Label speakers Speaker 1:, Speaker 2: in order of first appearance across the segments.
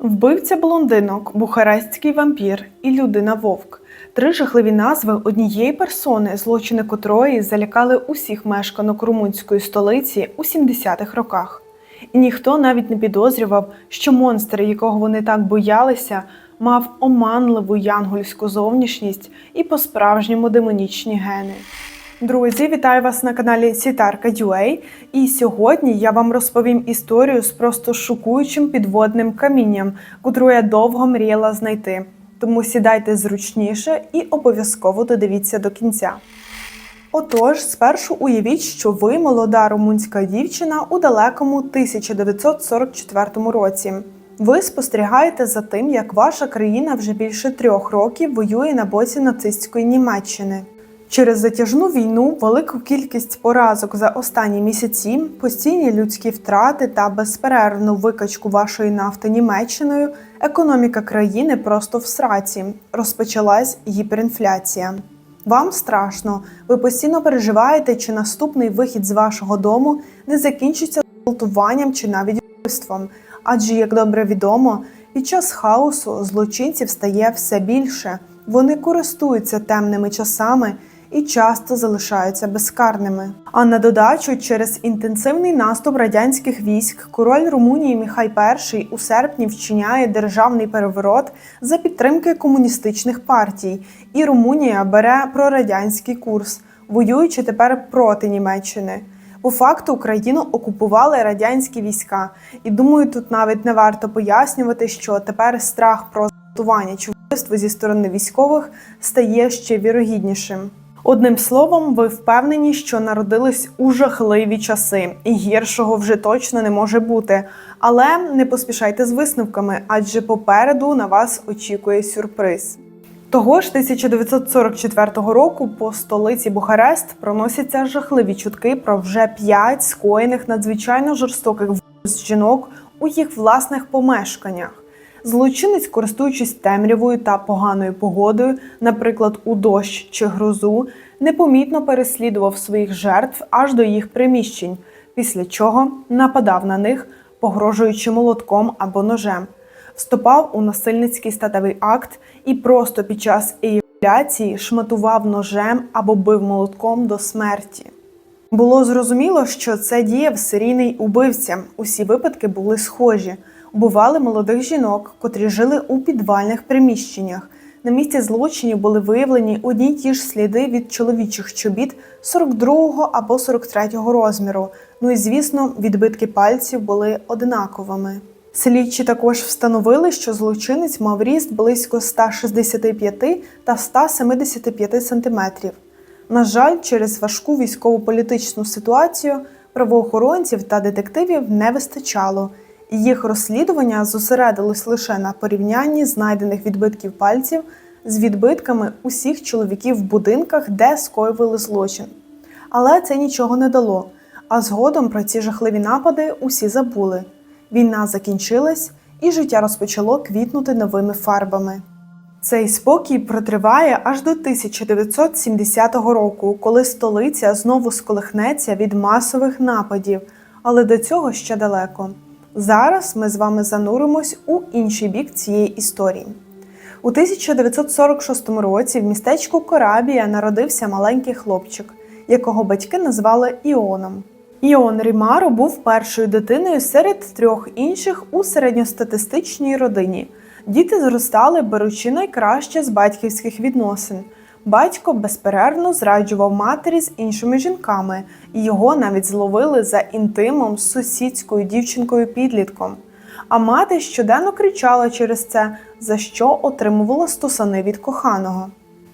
Speaker 1: Вбивця блондинок, бухарестський вампір і людина вовк. Три жахливі назви однієї персони, злочини котрої залякали усіх мешканок румунської столиці у 70-х роках. І ніхто навіть не підозрював, що монстр, якого вони так боялися, мав оманливу янгольську зовнішність і по-справжньому демонічні гени. Друзі, вітаю вас на каналі Сітарка UA. І сьогодні я вам розповім історію з просто шокуючим підводним камінням, котру я довго мріяла знайти. Тому сідайте зручніше і обов'язково додивіться до кінця. Отож, спершу уявіть, що ви молода румунська дівчина у далекому 1944 році. Ви спостерігаєте за тим, як ваша країна вже більше трьох років воює на боці нацистської Німеччини. Через затяжну війну, велику кількість поразок за останні місяці, постійні людські втрати та безперервну викачку вашої нафти Німеччиною, економіка країни просто в сраці. Розпочалась гіперінфляція. Вам страшно, ви постійно переживаєте, чи наступний вихід з вашого дому не закінчиться гвалтуванням чи навіть вбивством. Адже, як добре відомо, під час хаосу злочинців стає все більше. Вони користуються темними часами і часто залишаються безкарними. А на додачу, через інтенсивний наступ радянських військ, король Румунії Міхай І у серпні вчиняє державний переворот за підтримки комуністичних партій, і Румунія бере прорадянський курс, воюючи тепер проти Німеччини. По факту Україну окупували радянські війська, і думаю, тут навіть не варто пояснювати, що тепер страх про зґвалтування чи вбивство зі сторони військових стає ще вірогіднішим. Одним словом, ви впевнені, що народились у жахливі часи, і гіршого вже точно не може бути. Але не поспішайте з висновками, адже попереду на вас очікує сюрприз. Того ж 1944 року по столиці Бухарест проносяться жахливі чутки про вже п'ять скоєних надзвичайно жорстоких вбивств жінок у їх власних помешканнях. Злочинець, користуючись темрявою та поганою погодою, наприклад, у дощ чи грозу, непомітно переслідував своїх жертв аж до їх приміщень, після чого нападав на них, погрожуючи молотком або ножем, вступав у насильницький статевий акт і просто під час еякуляції шматував ножем або бив молотком до смерті. Було зрозуміло, що це діяв серійний убивця. Усі випадки були схожі. Убивали молодих жінок, котрі жили у підвальних приміщеннях. На місці злочинів були виявлені одні й ті ж сліди від чоловічих чобіт 42-го або 43-го розміру. Ну і звісно, відбитки пальців були одинаковими. Слідчі також встановили, що злочинець мав ріст близько 165 та 175 сантиметрів. На жаль, через важку військово-політичну ситуацію правоохоронців та детективів не вистачало. Їх розслідування зосередилось лише на порівнянні знайдених відбитків пальців з відбитками усіх чоловіків в будинках, де скоювали злочин. Але це нічого не дало. А згодом про ці жахливі напади усі забули. Війна закінчилась, і життя розпочало квітнути новими фарбами. Цей спокій протриває аж до 1970 року, коли столиця знову сколихнеться від масових нападів, але до цього ще далеко. Зараз ми з вами зануримось у інший бік цієї історії. У 1946 році в містечку Корабія народився маленький хлопчик, якого батьки назвали Іоном. Іон Рімаро був першою дитиною серед трьох інших у середньостатистичній родині. Діти зростали, беручи найкраще з батьківських відносин. Батько безперервно зраджував матері з іншими жінками, і його навіть зловили за інтимом з сусідською дівчинкою підлітком. А мати щоденно кричала через це, за що отримувала стусани від коханого.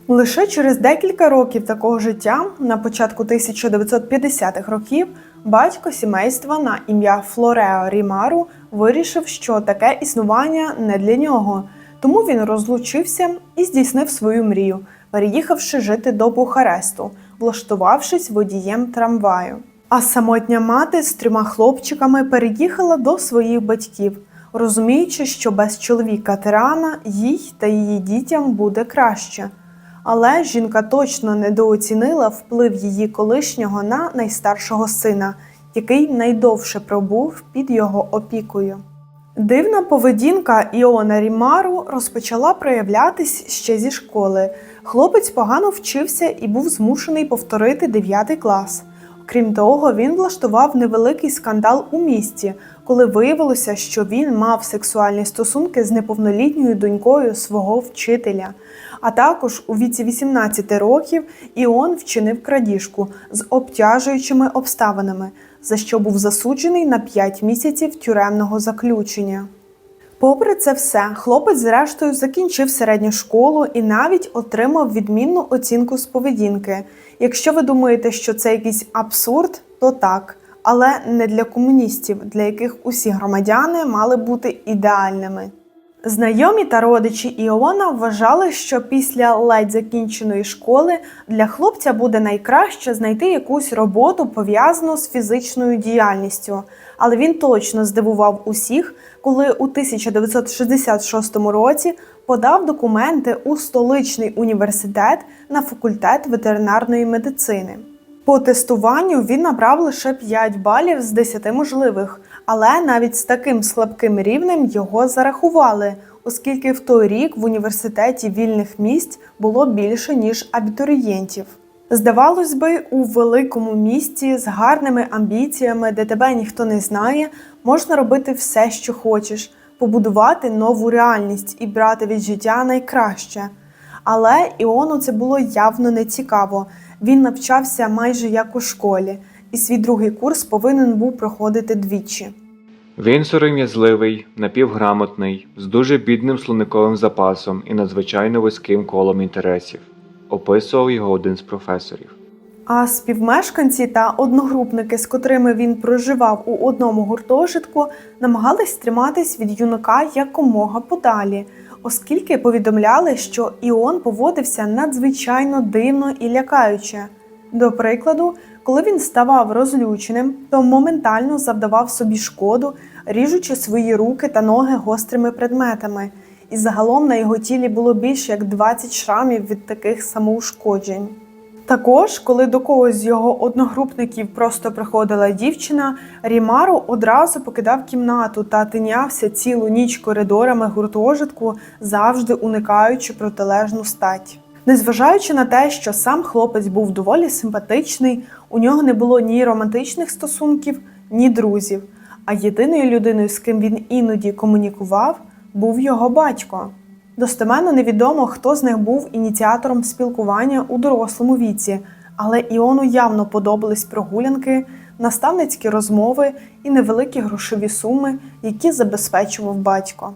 Speaker 1: Лише через декілька років такого життя, на початку 1950-х років, батько сімейства на ім'я Флорео Рімару вирішив, що таке існування не для нього, тому він розлучився і здійснив свою мрію, переїхавши жити до Бухаресту, влаштувавшись водієм трамваю. А самотня мати з трьома хлопчиками переїхала до своїх батьків, розуміючи, що без чоловіка тирана їй та її дітям буде краще. Але жінка точно недооцінила вплив її колишнього на найстаршого сина, який найдовше пробув під його опікою. Дивна поведінка Іона Рімару розпочала проявлятись ще зі школи. Хлопець погано вчився і був змушений повторити 9 клас. Крім того, він влаштував невеликий скандал у місті, коли виявилося, що він мав сексуальні стосунки з неповнолітньою донькою свого вчителя. А також у віці 18 років Іон вчинив крадіжку з обтяжуючими обставинами, за що був засуджений на 5 місяців тюремного заключення. Попри це все, хлопець зрештою закінчив середню школу і навіть отримав відмінну оцінку з поведінки. Якщо ви думаєте, що це якийсь абсурд, то так, але не для комуністів, для яких усі громадяни мали бути ідеальними. Знайомі та родичі Іона вважали, що після ледь закінченої школи для хлопця буде найкраще знайти якусь роботу пов'язану з фізичною діяльністю. Але він точно здивував усіх, коли у 1966 році подав документи у столичний університет на факультет ветеринарної медицини. По тестуванню він набрав лише 5 балів з 10 можливих, але навіть з таким слабким рівнем його зарахували, оскільки в той рік в університеті вільних місць було більше ніж абітурієнтів. Здавалось би, у великому місті з гарними амбіціями, де тебе ніхто не знає, можна робити все, що хочеш, побудувати нову реальність і брати від життя найкраще. Але Іону це було явно не цікаво. Він навчався майже як у школі, і свій другий курс повинен був проходити двічі.
Speaker 2: Він сором'язливий, напівграмотний, з дуже бідним словниковим запасом і надзвичайно вузьким колом інтересів, описував його один з професорів.
Speaker 1: А співмешканці та одногрупники, з котрими він проживав у одному гуртожитку, намагались триматись від юнака якомога подалі, оскільки повідомляли, що Іон поводився надзвичайно дивно і лякаюче. До прикладу, коли він ставав розлюченим, то моментально завдавав собі шкоду, ріжучи свої руки та ноги гострими предметами, і загалом на його тілі було більше як 20 шрамів від таких самоушкоджень. Також, коли до когось з його одногрупників просто приходила дівчина, Рімару одразу покидав кімнату та тинявся цілу ніч коридорами гуртожитку, завжди уникаючи протилежну стать. Незважаючи на те, що сам хлопець був доволі симпатичний, у нього не було ні романтичних стосунків, ні друзів. А єдиною людиною, з ким він іноді комунікував, був його батько. Достеменно невідомо, хто з них був ініціатором спілкування у дорослому віці, але Іону явно подобались прогулянки, наставницькі розмови і невеликі грошові суми, які забезпечував батько.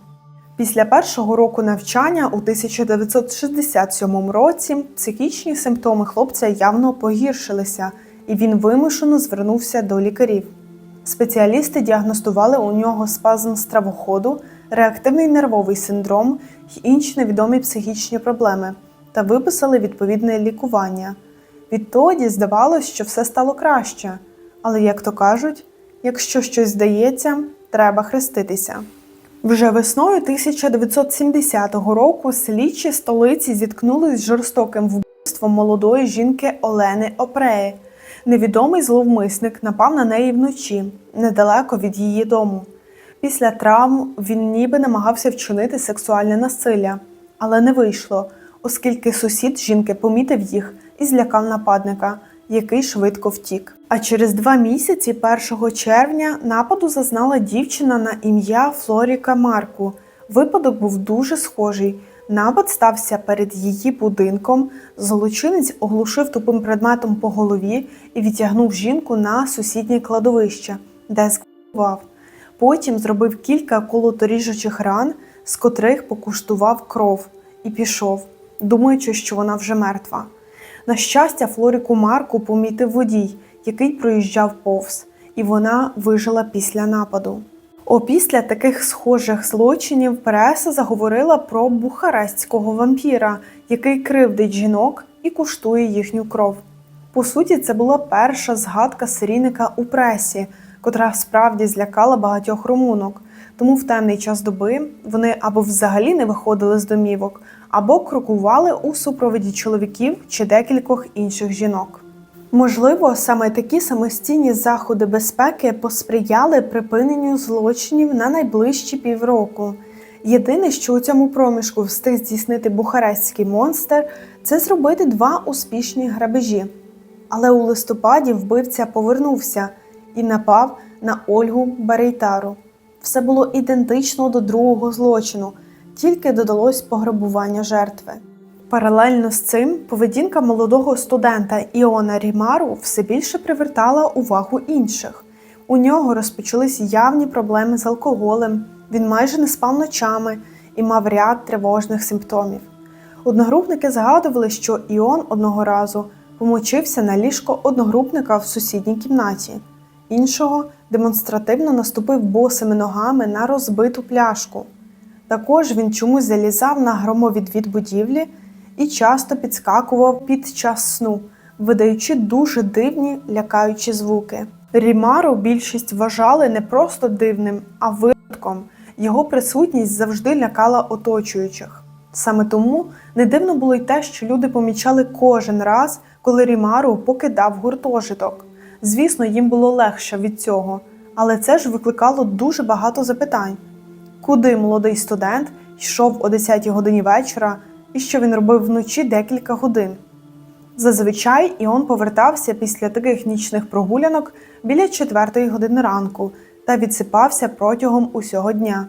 Speaker 1: Після першого року навчання у 1967 році психічні симптоми хлопця явно погіршилися, і він вимушено звернувся до лікарів. Спеціалісти діагностували у нього спазм стравоходу, реактивний нервовий синдром й інші невідомі психічні проблеми та виписали відповідне лікування. Відтоді здавалось, що все стало краще. Але, як то кажуть, якщо щось здається, треба хреститися. Вже весною 1970 року слідчі столиці зіткнулись з жорстоким вбивством молодої жінки Олени Опреї. Невідомий зловмисник напав на неї вночі, недалеко від її дому. Після травм він ніби намагався вчинити сексуальне насилля, але не вийшло, оскільки сусід жінки помітив їх і злякав нападника, який швидко втік. А через два місяці, 1 червня, нападу зазнала дівчина на ім'я Флоріка Марку. Випадок був дуже схожий. Напад стався перед її будинком. Злочинець оглушив тупим предметом по голові і відтягнув жінку на сусіднє кладовище, де зґвалтував. Потім зробив кілька колоторіжучих ран, з котрих покуштував кров, і пішов, думаючи, що вона вже мертва. На щастя, Флоріку Марку помітив водій, який проїжджав повз, і вона вижила після нападу. Опісля таких схожих злочинів преса заговорила про бухарестського вампіра, який кривдить жінок і куштує їхню кров. По суті, це була перша згадка серійника у пресі, котра справді злякала багатьох румунок. Тому в темний час доби вони або взагалі не виходили з домівок, або крокували у супроводі чоловіків чи декількох інших жінок. Можливо, саме такі самостійні заходи безпеки посприяли припиненню злочинів на найближчі півроку. Єдине, що у цьому проміжку встиг здійснити бухарестський монстр, це зробити два успішні грабежі. Але у листопаді вбивця повернувся і напав на Ольгу Барейтару. Все було ідентично до другого злочину, тільки додалось пограбування жертви. Паралельно з цим поведінка молодого студента Іона Рімару все більше привертала увагу інших. У нього розпочались явні проблеми з алкоголем, він майже не спав ночами і мав ряд тривожних симптомів. Одногрупники згадували, що Іон одного разу помочився на ліжко одногрупника в сусідній кімнаті, іншого демонстративно наступив босими ногами на розбиту пляшку. Також він чомусь залізав на громовідвід будівлі і часто підскакував під час сну, видаючи дуже дивні лякаючі звуки. Рімару більшість вважали не просто дивним, а випадком. Його присутність завжди лякала оточуючих. Саме тому не дивно було й те, що люди помічали кожен раз, коли Рімару покидав гуртожиток. Звісно, їм було легше від цього, але це ж викликало дуже багато запитань. Куди молодий студент йшов о 10 годині вечора і що він робив вночі декілька годин? Зазвичай Іон повертався після таких нічних прогулянок біля 4 години ранку та відсипався протягом усього дня.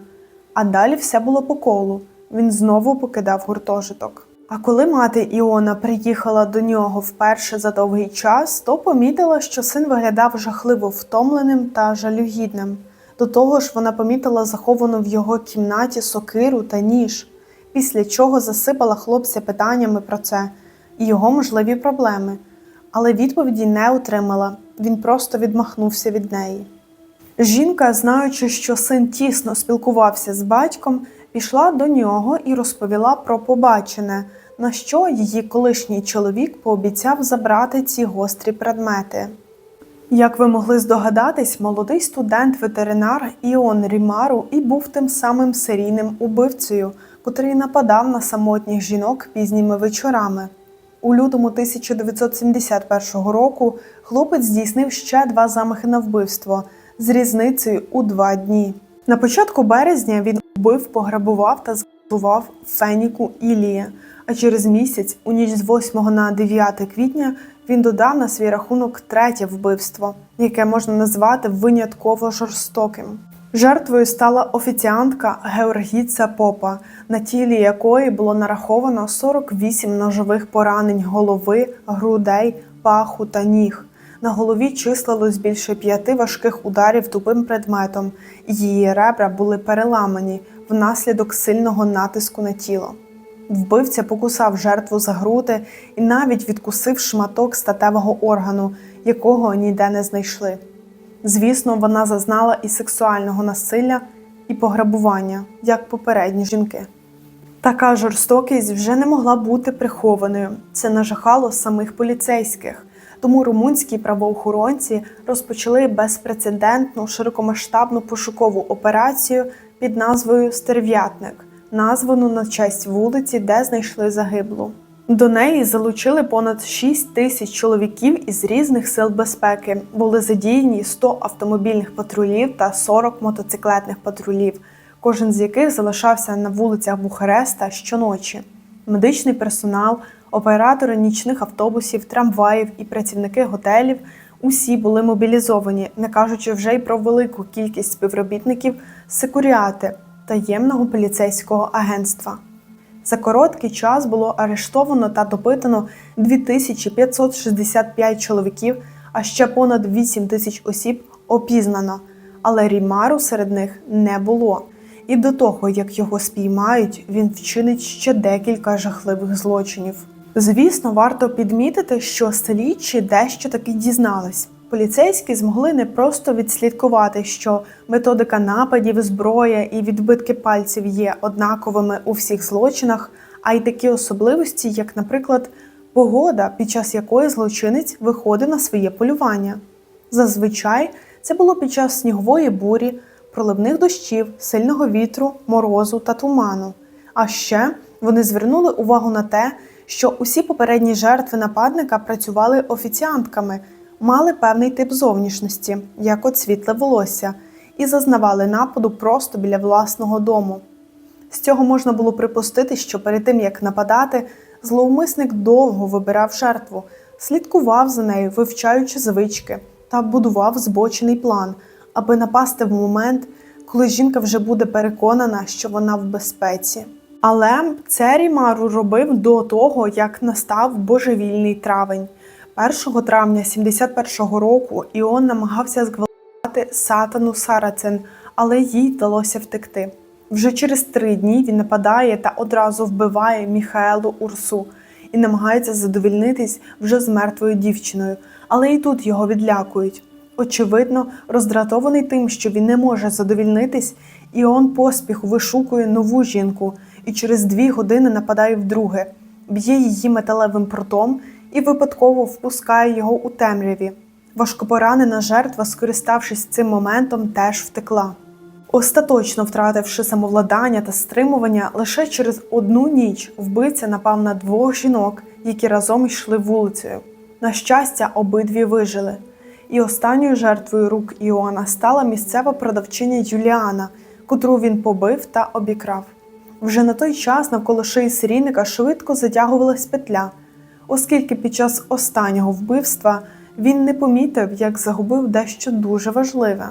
Speaker 1: А далі все було по колу. Він знову покидав гуртожиток. А коли мати Іона приїхала до нього вперше за довгий час, то помітила, що син виглядав жахливо втомленим та жалюгідним. До того ж, вона помітила заховану в його кімнаті сокиру та ніж, після чого засипала хлопця питаннями про це і його можливі проблеми, але відповіді не отримала. Він просто відмахнувся від неї. Жінка, знаючи, що син тісно спілкувався з батьком, пішла до нього і розповіла про побачене, на що її колишній чоловік пообіцяв забрати ці гострі предмети. Як ви могли здогадатись, молодий студент-ветеринар Іон Рімару і був тим самим серійним убивцею, котрий нападав на самотніх жінок пізніми вечорами. У лютому 1971 року хлопець здійснив ще два замахи на вбивство з різницею у два дні. На початку березня він убив, пограбував та зґвалтував Феніку Ілія. А через місяць, у ніч з 8 на 9 квітня, він додав на свій рахунок третє вбивство, яке можна назвати винятково жорстоким. Жертвою стала офіціантка Георгіца Попа, на тілі якої було нараховано 48 ножових поранень голови, грудей, паху та ніг. На голові числилось більше п'яти важких ударів тупим предметом, її ребра були переламані внаслідок сильного натиску на тіло. Вбивця покусав жертву за груди і навіть відкусив шматок статевого органу, якого ніде не знайшли. Звісно, вона зазнала і сексуального насилля, і пограбування, як попередні жінки. Така жорстокість вже не могла бути прихованою. Це нажахало самих поліцейських. Тому румунські правоохоронці розпочали безпрецедентну широкомасштабну пошукову операцію під назвою Стерв'ятник, названу на честь вулиці, де знайшли загиблу. До неї залучили понад 6 тисяч чоловіків із різних сил безпеки. Були задіяні 100 автомобільних патрулів та 40 мотоциклетних патрулів, кожен з яких залишався на вулицях Бухареста щоночі. Медичний персонал, оператори нічних автобусів, трамваїв і працівники готелів усі були мобілізовані, не кажучи вже й про велику кількість співробітників секуріати таємного поліцейського агентства. За короткий час було арештовано та допитано 2565 чоловіків, а ще понад 8 тисяч осіб опізнано, але Рімару серед них не було. І до того, як його спіймають, він вчинить ще декілька жахливих злочинів. Звісно, варто підмітити, що слідчі дещо таки дізнались. Поліцейські змогли не просто відслідкувати, що методика нападів, зброя і відбитки пальців є однаковими у всіх злочинах, а й такі особливості, як, наприклад, погода, під час якої злочинець виходить на своє полювання. Зазвичай це було під час снігової бурі, проливних дощів, сильного вітру, морозу та туману. А ще вони звернули увагу на те, що усі попередні жертви нападника працювали офіціантками, мали певний тип зовнішності, як от світле волосся, і зазнавали нападу просто біля власного дому. З цього можна було припустити, що перед тим як нападати, зловмисник довго вибирав жертву, слідкував за нею, вивчаючи звички, та будував збочений план, аби напасти в момент, коли жінка вже буде переконана, що вона в безпеці. Але це Рімару робив до того, як настав божевільний травень. 1 травня 71-го року Іон намагався зґвалтувати сатану Сарацен, але їй вдалося втекти. Вже через три дні він нападає та одразу вбиває Міхаелу Урсу і намагається задовільнитись вже з мертвою дівчиною, але і тут його відлякують. Очевидно, роздратований тим, що він не може задовільнитись, Іон поспіху вишукує нову жінку і через дві години нападає вдруге, б'є її металевим прутом і випадково впускає його у темряві. Важкопоранена жертва, скориставшись цим моментом, теж втекла. Остаточно втративши самовладання та стримування, лише через одну ніч вбивця напав на двох жінок, які разом йшли вулицею. На щастя, обидві вижили. І останньою жертвою рук Іоанна стала місцева продавчиня Юліана, котру він побив та обікрав. Вже на той час навколо шиї серійника швидко затягувалась петля, оскільки під час останнього вбивства він не помітив, як загубив дещо дуже важливе.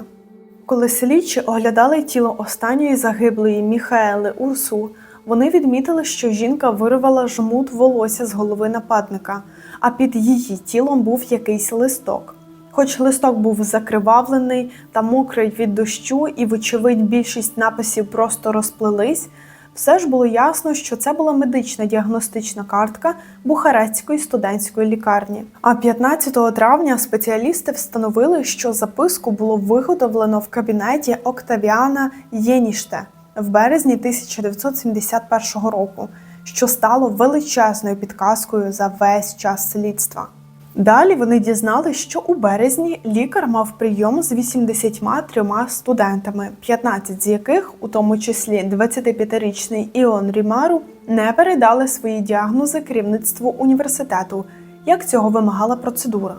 Speaker 1: Коли слідчі оглядали тіло останньої загиблої Міхаели Урсу, вони відмітили, що жінка вирвала жмут волосся з голови нападника, а під її тілом був якийсь листок. Хоч листок був закривавлений та мокрий від дощу, і, вочевидь, більшість написів просто розплились, все ж було ясно, що це була медична діагностична картка Бухарецької студентської лікарні. А 15 травня спеціалісти встановили, що записку було виготовлено в кабінеті Октавіана Єніште в березні 1971 року, що стало величезною підказкою за весь час слідства. Далі вони дізналися, що у березні лікар мав прийом з 83 студентами, 15 з яких, у тому числі 25-річний Іон Рімару, не передали свої діагнози керівництву університету, як цього вимагала процедура.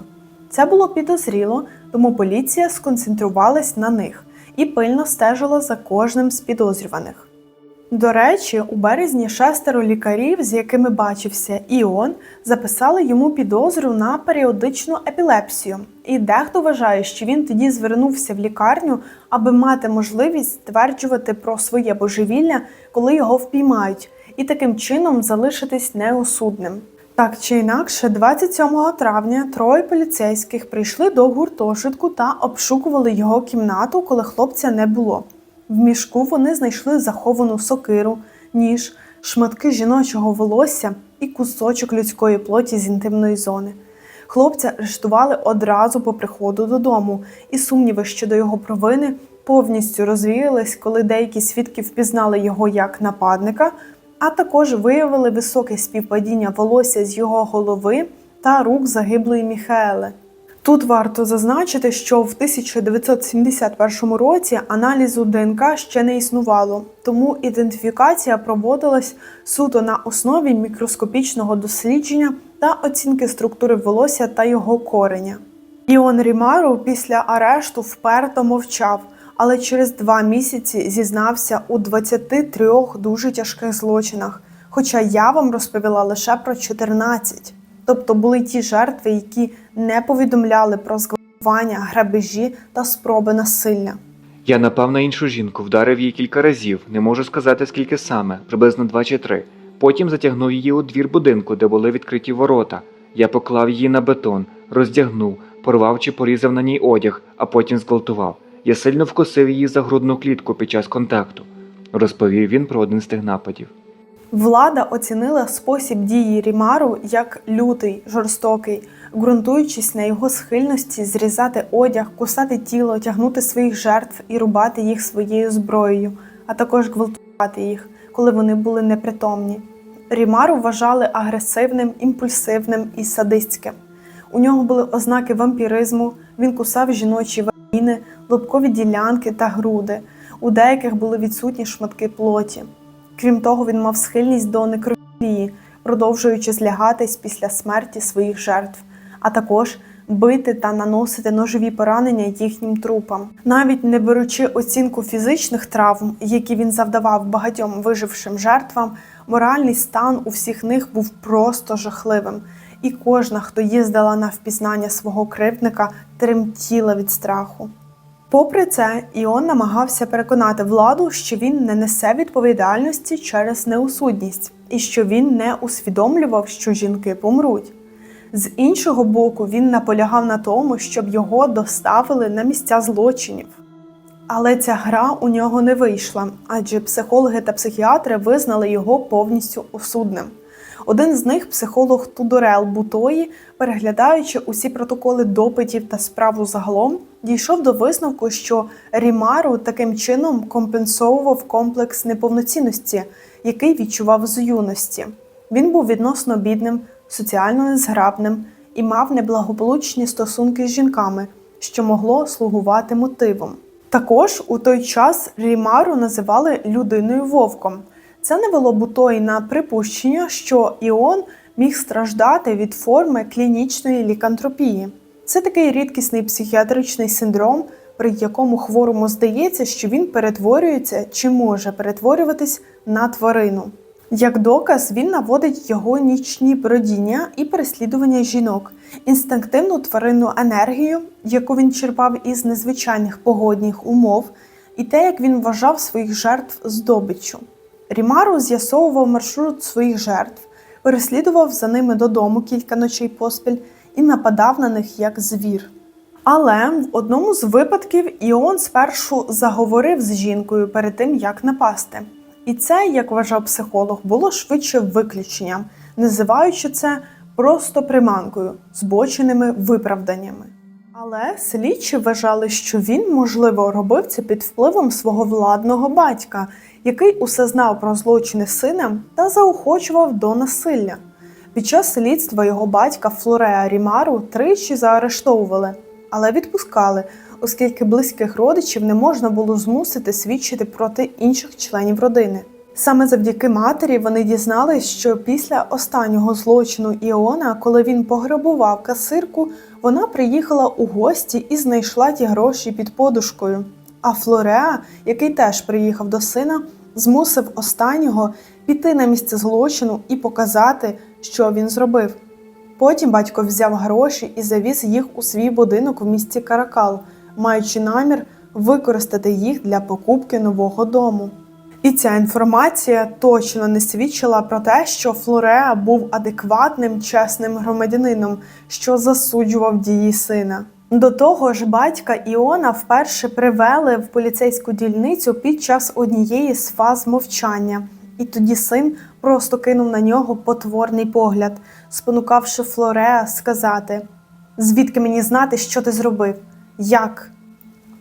Speaker 1: Це було підозріло, тому поліція сконцентрувалась на них і пильно стежила за кожним з підозрюваних. До речі, у березні шестеро лікарів, з якими бачився Іон, записали йому підозру на періодичну епілепсію. І дехто вважає, що він тоді звернувся в лікарню, аби мати можливість стверджувати про своє божевілля, коли його впіймають, і таким чином залишитись неосудним. Так чи інакше, 27 травня троє поліцейських прийшли до гуртожитку та обшукували його кімнату, коли хлопця не було. В мішку вони знайшли заховану сокиру, ніж, шматки жіночого волосся і кусочок людської плоті з інтимної зони. Хлопця арештували одразу по приходу додому, і сумніви щодо його провини повністю розвіялись, коли деякі свідки впізнали його як нападника, а також виявили високе співпадіння волосся з його голови та рук загиблої Міхаели. Тут варто зазначити, що в 1971 році аналізу ДНК ще не існувало, тому ідентифікація проводилась суто на основі мікроскопічного дослідження та оцінки структури волосся та його кореня. Іон Рімару після арешту вперто мовчав, але через два місяці зізнався у 23 дуже тяжких злочинах. Хоча я вам розповіла лише про 14. Тобто були ті жертви, які не повідомляли про зґвалтування, грабежі та спроби насилля.
Speaker 2: Я напав на іншу жінку, вдарив її кілька разів, не можу сказати скільки саме, приблизно два чи три. Потім затягнув її у двір будинку, де були відкриті ворота. Я поклав її на бетон, роздягнув, порвав чи порізав на ній одяг, а потім зґвалтував. Я сильно вкусив її за грудну клітку під час контакту, розповів він про один з тих нападів.
Speaker 1: Влада оцінила спосіб дії Рімару як лютий, жорстокий, ґрунтуючись на його схильності зрізати одяг, кусати тіло, тягнути своїх жертв і рубати їх своєю зброєю, а також гвалтувати їх, коли вони були непритомні. Рімару вважали агресивним, імпульсивним і садистським. У нього були ознаки вампіризму, він кусав жіночі вагіни, лобкові ділянки та груди. У деяких були відсутні шматки плоті. Крім того, він мав схильність до некрофілії, продовжуючи злягатись після смерті своїх жертв, а також бити та наносити ножові поранення їхнім трупам, навіть не беручи оцінку фізичних травм, які він завдавав багатьом вижившим жертвам, моральний стан у всіх них був просто жахливим. І кожна, хто їздила на впізнання свого кривдника, тремтіла від страху. Попри це, Іон намагався переконати владу, що він не несе відповідальності через неусудність і що він не усвідомлював, що жінки помруть. З іншого боку, він наполягав на тому, щоб його доставили на місця злочинів. Але ця гра у нього не вийшла, адже психологи та психіатри визнали його повністю осудним. Один з них, психолог Тудорел Бутої, переглядаючи усі протоколи допитів та справу загалом, дійшов до висновку, що Рімару таким чином компенсовував комплекс неповноцінності, який відчував з юності. Він був відносно бідним, соціально незграбним і мав неблагополучні стосунки з жінками, що могло слугувати мотивом. Також у той час Рімару називали людиною вовком. Це навело Бутої на припущення, що Іон міг страждати від форми клінічної лікантропії. Це такий рідкісний психіатричний синдром, при якому хворому здається, що він перетворюється чи може перетворюватись на тварину. Як доказ, він наводить його нічні бродіння і переслідування жінок, інстинктивну тваринну енергію, яку він черпав із незвичайних погодних умов, і те, як він вважав своїх жертв здобиччю. Рімару з'ясовував маршрут своїх жертв, переслідував за ними додому кілька ночей поспіль і нападав на них як звір. Але в одному з випадків Іон спершу заговорив з жінкою перед тим, як напасти. І це, як вважав психолог, було швидше виключенням, називаючи це просто приманкою, збоченими виправданнями. Але слідчі вважали, що він, можливо, робив це під впливом свого владного батька, який усе знав про злочини сина та заохочував до насилля. Під час слідства його батька Флореа Рімару тричі заарештовували, але відпускали, оскільки близьких родичів не можна було змусити свідчити проти інших членів родини. Саме завдяки матері вони дізнались, що після останнього злочину Іона, коли він пограбував касирку, вона приїхала у гості і знайшла ті гроші під подушкою. А Флореа, який теж приїхав до сина, змусив останнього піти на місце злочину і показати, що він зробив. Потім батько взяв гроші і завіз їх у свій будинок в місті Каракал, маючи намір використати їх для покупки нового дому. І ця інформація точно не свідчила про те, що Флореа був адекватним, чесним громадянином, що засуджував дії сина. До того ж, батька Іона вперше привели в поліцейську дільницю під час однієї з фаз мовчання, і тоді син просто кинув на нього потворний погляд, спонукавши Флореа сказати: Звідки мені знати, що ти зробив? Як?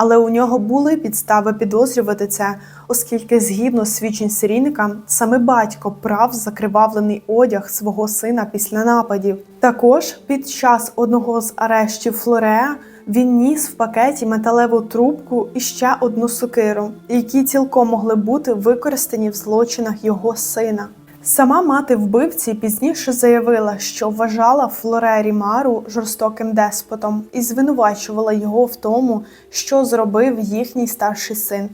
Speaker 1: Але у нього були підстави підозрювати це, оскільки, згідно свідчень серійника, саме батько прав закривавлений одяг свого сина після нападів. Також під час одного з арештів Флореа він ніс в пакеті металеву трубку і ще одну сокиру, які цілком могли бути використані в злочинах його сина. Сама мати вбивці пізніше заявила, що вважала Флоре Рімару жорстоким деспотом і звинувачувала його в тому, що зробив їхній старший син.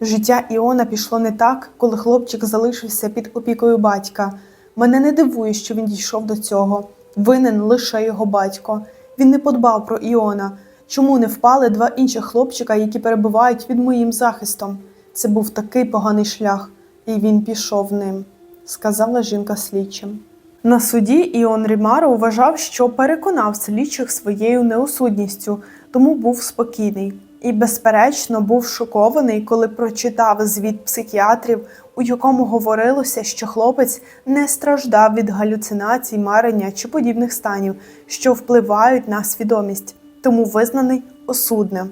Speaker 1: Життя Іона пішло не так, коли хлопчик залишився під опікою батька. Мене не дивує, що він дійшов до цього. Винен лише його батько. Він не подбав про Іона. Чому не впали два інших хлопчика, які перебувають під моїм захистом? Це був такий поганий шлях, і він пішов ним сказала жінка слідчим. На суді Іон Рімаро вважав, що переконав слідчих своєю неосудністю, тому був спокійний і, безперечно, був шокований, коли прочитав звіт психіатрів, у якому говорилося, що хлопець не страждав від галюцинацій, марення чи подібних станів, що впливають на свідомість, тому визнаний осудним.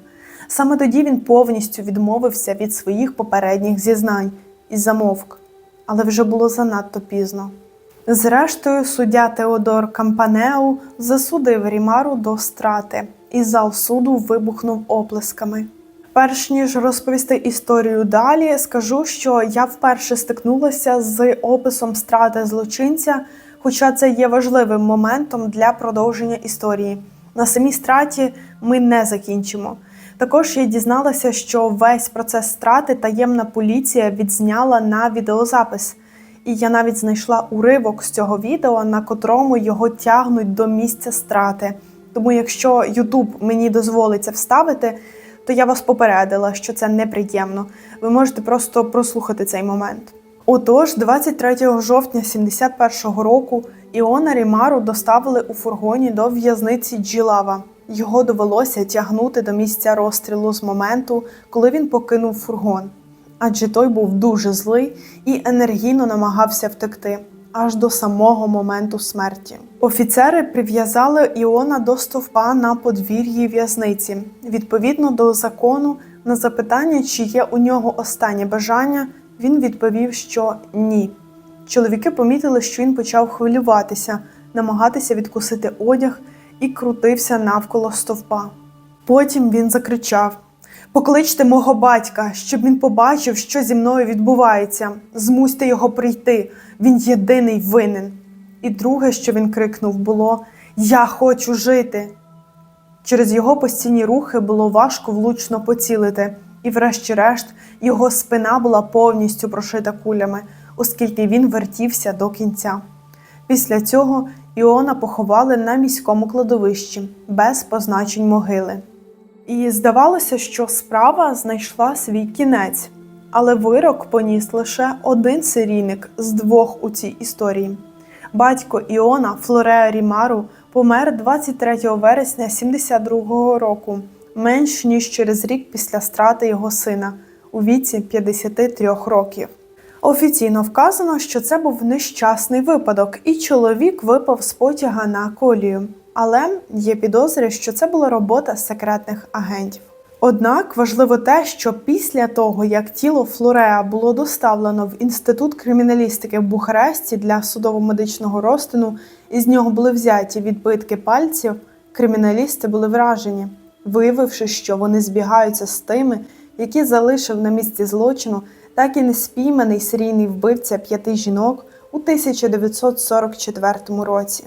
Speaker 1: Саме тоді він повністю відмовився від своїх попередніх зізнань і замовк але вже було занадто пізно. Зрештою, суддя Теодор Кампанеу засудив Рімару до страти, і зал суду вибухнув оплесками. Перш ніж розповісти історію далі, скажу, що я вперше стикнулася з описом страти злочинця, Хоча це є важливим моментом для продовження історії. На самій страті ми не закінчимо. Також я дізналася, що весь процес страти таємна поліція відзняла на відеозапис. І я навіть знайшла уривок з цього відео, на котрому його тягнуть до місця страти. Тому, якщо Ютуб мені дозволить це вставити, то я вас попередила, що це неприємно. Ви можете просто прослухати цей момент. Отож, 23 жовтня 71-го року Іона Рімару доставили у фургоні до в'язниці Джилава. Його довелося тягнути до місця розстрілу з моменту, коли він покинув фургон. Адже той був дуже злий і енергійно намагався втекти аж до самого моменту смерті. Офіцери прив'язали Іона до стовпа на подвір'ї в'язниці. Відповідно до закону, на запитання, чи є у нього останнє бажання, він відповів, що ні. Чоловіки помітили, що він почав хвилюватися, намагатися відкусити одяг і крутився навколо стовпа. Потім він закричав: Покличте мого батька, щоб він побачив, що зі мною відбувається. Змусьте його прийти. Він єдиний винен. І друге, що він крикнув, було Я хочу жити. Через його постійні рухи було важко влучно поцілити, і, врешті-решт, його спина була повністю прошита кулями, оскільки він вертівся до кінця. Після цього Іона поховали на міському кладовищі без позначень могили. І здавалося, що справа знайшла свій кінець, але вирок поніс лише один серійник з двох у цій історії. Батько Іона Флореа Рімару помер 23 вересня 72-го року, менш ніж через рік після страти його сина у віці 53 років. Офіційно вказано, що це був нещасний випадок, і чоловік випав з потяга на колію. Але є підозри, що це була робота секретних агентів. Однак важливо те, що після того, як тіло Флореа було доставлено в інститут криміналістики в Бухаресті для судово-медичного розтину, і з нього були взяті відбитки пальців, криміналісти були вражені, виявивши, що вони збігаються з тими, які залишив на місці злочину так і не спійманий серійний вбивця п'яти жінок у 1944 році.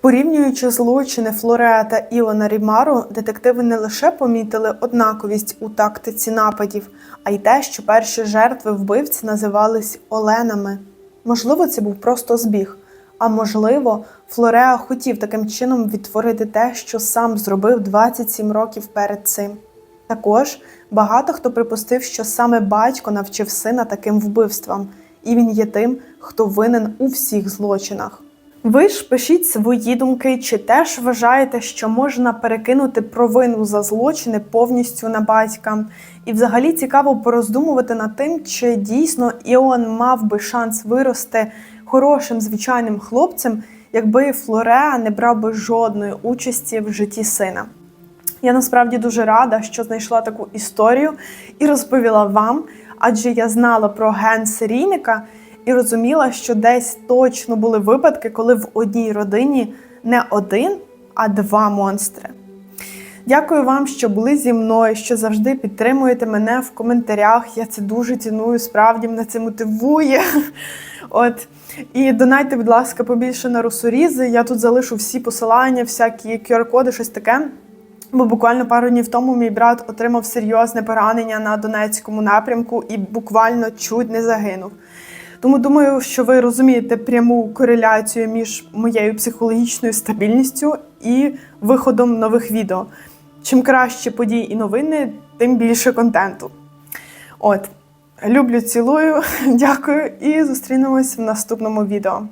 Speaker 1: Порівнюючи злочини Флореа та Ілона Рімару, детективи не лише помітили однаковість у тактиці нападів, а й те, що перші жертви вбивці називались Оленами. Можливо, це був просто збіг, а можливо, Флореа хотів таким чином відтворити те, що сам зробив 27 років перед цим. Також багато хто припустив, що саме батько навчив сина таким вбивствам, і він є тим, хто винен у всіх злочинах. Ви ж пишіть свої думки, чи теж вважаєте, що можна перекинути провину за злочини повністю на батька. І взагалі цікаво пороздумувати над тим, чи дійсно Іон мав би шанс вирости хорошим звичайним хлопцем, якби Флореа не брав би жодної участі в житті сина. Я насправді дуже рада, що знайшла таку історію і розповіла вам, адже я знала про ген серійника і розуміла, що десь точно були випадки, коли в одній родині не один, а два монстри. Дякую вам, що були зі мною, що завжди підтримуєте мене в коментарях. Я це дуже ціную, справді мене це мотивує. От. І донайте, будь ласка, побільше на русорізи. Я тут залишу всі посилання, всякі QR-коди, щось таке. Бо буквально пару днів тому мій брат отримав серйозне поранення на Донецькому напрямку і буквально чуть не загинув. Тому думаю, що ви розумієте пряму кореляцію між моєю психологічною стабільністю і виходом нових відео. Чим краще події і новини, тим більше контенту. От, люблю, цілую, дякую і зустрінемось в наступному відео.